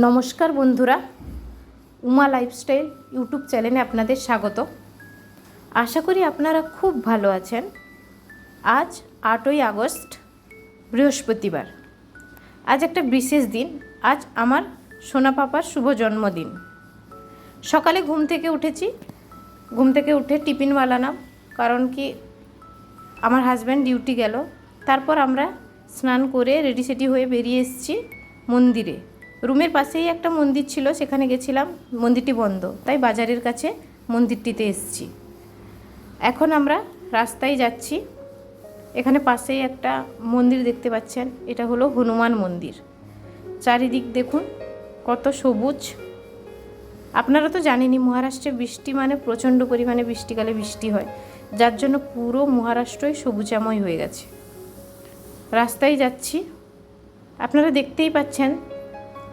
নমস্কার বন্ধুরা, Uma lifestyle YouTube চ্যানেলে আপনাদের স্বাগত। আশা করি আপনারা খুব ভালো আছেন। আজ আটই আগস্ট, বৃহস্পতিবার। আজ একটা বিশেষ দিন, আজ আমার সোনা পাপার শুভ জন্মদিন। সকালে ঘুম থেকে উঠেছি, ঘুম থেকে উঠে টিফিন বানালাম কারণ কি আমার হাজব্যান্ড ডিউটি গেল। তারপর আমরা স্নান করে রেডি সেডি হয়ে বেরিয়ে এসেছি মন্দিরে। রুমের পাশেই একটা মন্দির ছিল, সেখানে গেছিলাম। মন্দিরটি বন্ধ, তাই বাজারের কাছে মন্দিরটিতে এসছি। এখন আমরা রাস্তায় যাচ্ছি। এখানে পাশেই একটা মন্দির দেখতে পাচ্ছেন, এটা হলো হনুমান মন্দির। চারিদিক দেখুন, কত সবুজ। আপনারা তো জানেনই, মহারাষ্ট্রে বৃষ্টি মানে প্রচণ্ড পরিমাণে বৃষ্টিকালে বৃষ্টি হয়। যার জন্য পুরো মহারাষ্ট্রই সবুজাময় হয়ে গেছে। রাস্তায় যাচ্ছি। আপনারা দেখতেই পাচ্ছেন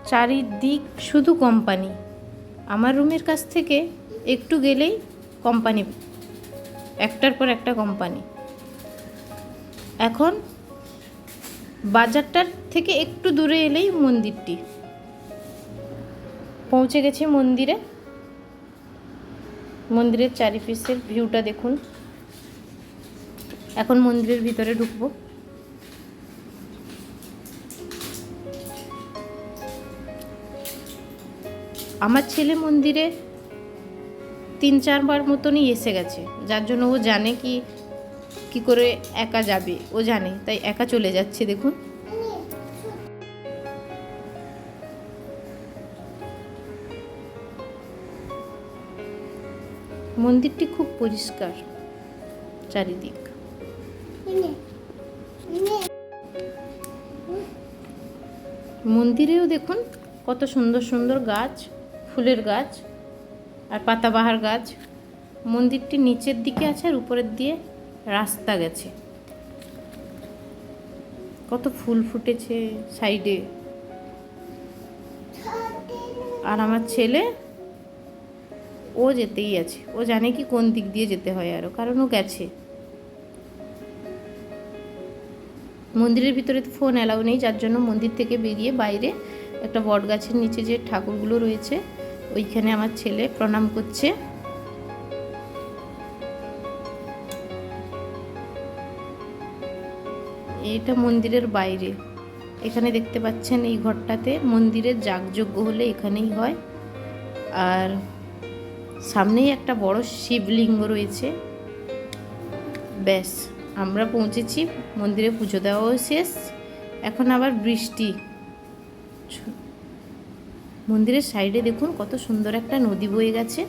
চারিদিক শুধু কোম্পানি। আমার রুমের কাছ থেকে একটু গেলেই কোম্পানি, একটার পর একটা কোম্পানি। এখন বাজারটার থেকে একটু দূরে এলেই মন্দিরটি। পৌঁছে গেছি মন্দিরে। মন্দিরের চারিপিসের ভিউটা দেখুন। এখন মন্দিরের ভিতরে ঢুকবো। আমার ছেলে মন্দিরে তিন চারবার মতনই এসে গেছে। যার জন্য ও জানে কি কি করে একা যাবে। ও জানে, তাই একা চলে যাচ্ছে, দেখুন। মন্দিরটি খুব পরিষ্কার, চারিদিক। মন্দিরেও দেখুন, কত সুন্দর সুন্দর গাছ। ফুলের গাছ আর পাতাবাহার গাছ। মন্দিরটি নিচের দিকে আছে আর উপরের দিয়ে রাস্তা গেছে। কত ফুল ফুটেছে সাইডে। আর আমার ছেলে, ও যেতেই আছে। ও জানে কি কোন দিক দিয়ে যেতে হয় আরও কারণ ও গেছে। মন্দিরের ভিতরে তো ফোন অ্যালাউ নেই, যার জন্য মন্দির থেকে বেরিয়ে বাইরে একটা বট গাছের নিচে যে ঠাকুরগুলো রয়েছে ওইখানে আমার ছেলে প্রণাম করছে। এটা মন্দিরের বাইরে। এখানে দেখতে পাচ্ছেন এই ঘরটাতে মন্দিরের যাগযজ্ঞ হলে এখানেই হয়। আর সামনেই একটা বড় শিবলিঙ্গ রয়েছে। ব্যাস, আমরা পৌঁছেছি, মন্দিরে পুজো দেওয়াও শেষ। এখন আবার বৃষ্টি। মন্দিরের সাইডে দেখুন কত সুন্দর একটা নদী বয়ে গেছে।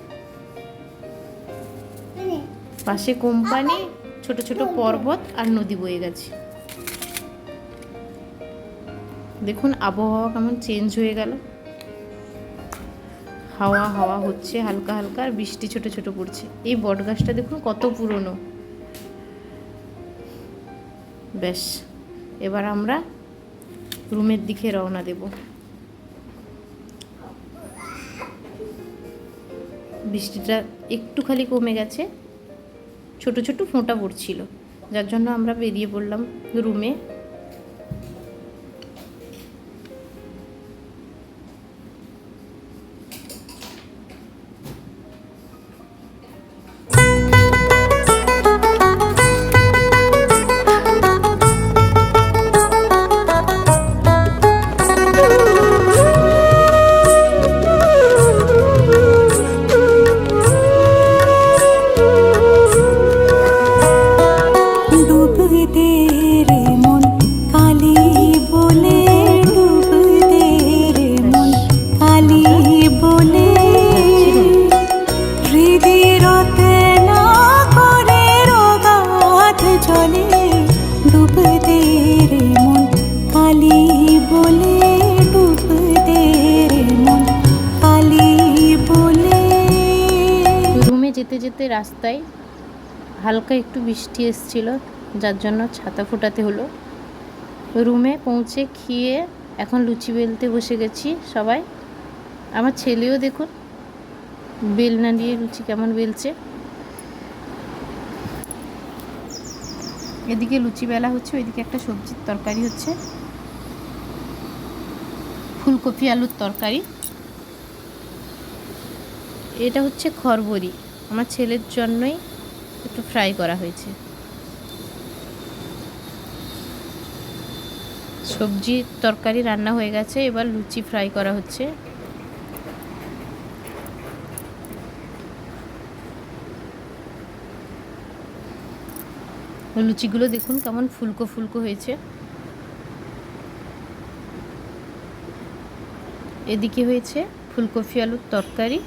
পাশে কোম্পানি, ছোট ছোট পর্বত আর নদী বয়ে গেছে। দেখুন আবহাওয়া কেমন চেঞ্জ হয়ে গেল। হাওয়া হাওয়া হচ্ছে হালকা হালকা আর বৃষ্টি ছোট ছোট পড়ছে। এই বট গাছটা দেখুন কত পুরনো। ব্যাস, এবার আমরা রুমের দিকে রওনা দেব। বৃষ্টিটা একটু খালি কমে গেছে। ছোট ছোট ফোঁটা পড়ছিল। যার জন্য আমরা বেরিয়ে পড়লাম রুমে যেতে রাস্তায় হালকা একটু বৃষ্টি এসছিল, যার জন্য ছাতা ফোটাতে হলো। রুমে পৌঁছে খেয়ে এখন লুচি বেলতে বসে গেছি সবাই। আমার ছেলেও দেখুন বেলনা দিয়ে লুচি কেমন বেলছে। এদিকে লুচি বেলা হচ্ছে, ওইদিকে একটা সবজির তরকারি হচ্ছে। ফুলকপি আলুর তরকারি। এটা হচ্ছে খরবরি। আমার ছেলের জন্যই একটু ফ্রাই করা হয়েছে। সবজি তরকারি রান্না হয়ে গেছে, এবার লুচি ফ্রাই করা হচ্ছে। লুচিগুলো দেখুন কেমন ফুলকো ফুলকো হয়েছে। এদিকে হয়েছে ফুলকপি আলুর তরকারি।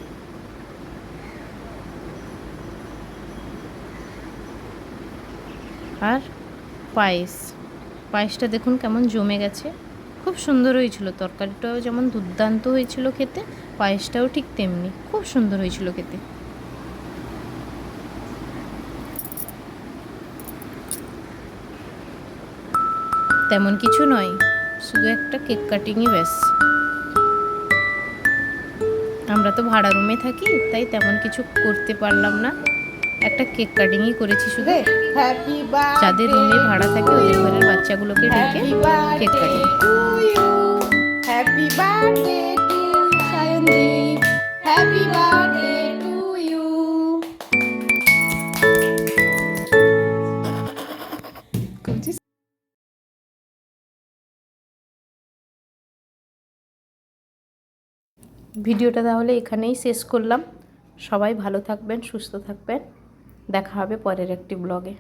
আর পায়েস। পায়েসটা দেখুন কেমন জমে গেছে। খুব সুন্দর হয়েছিল। তরকারিটাও যেমন দুর্দান্ত হয়েছিল খেতে, পায়েসটাও ঠিক তেমনি খুব সুন্দর হয়েছিল খেতে। তেমন কিছু নয়, শুধু একটা কেক কাটিংই ব্যাস। আমরা তো ভাড়া রুমে থাকি, তাই তেমন কিছু করতে পারলাম না। একটা কেক কাটিংই করেছি শুধু। যাদের রুমে ভাড়া থাকে ওদের ঘরের বাচ্চাগুলোকে ডেকে cake cutting. Happy birthday to Sayandeep happy birthday to you ভিডিওটা তাহলে এখানেই শেষ করলাম। সবাই ভালো থাকবেন সুস্থ থাকবেন। দেখা হবে পরের একটি ব্লগে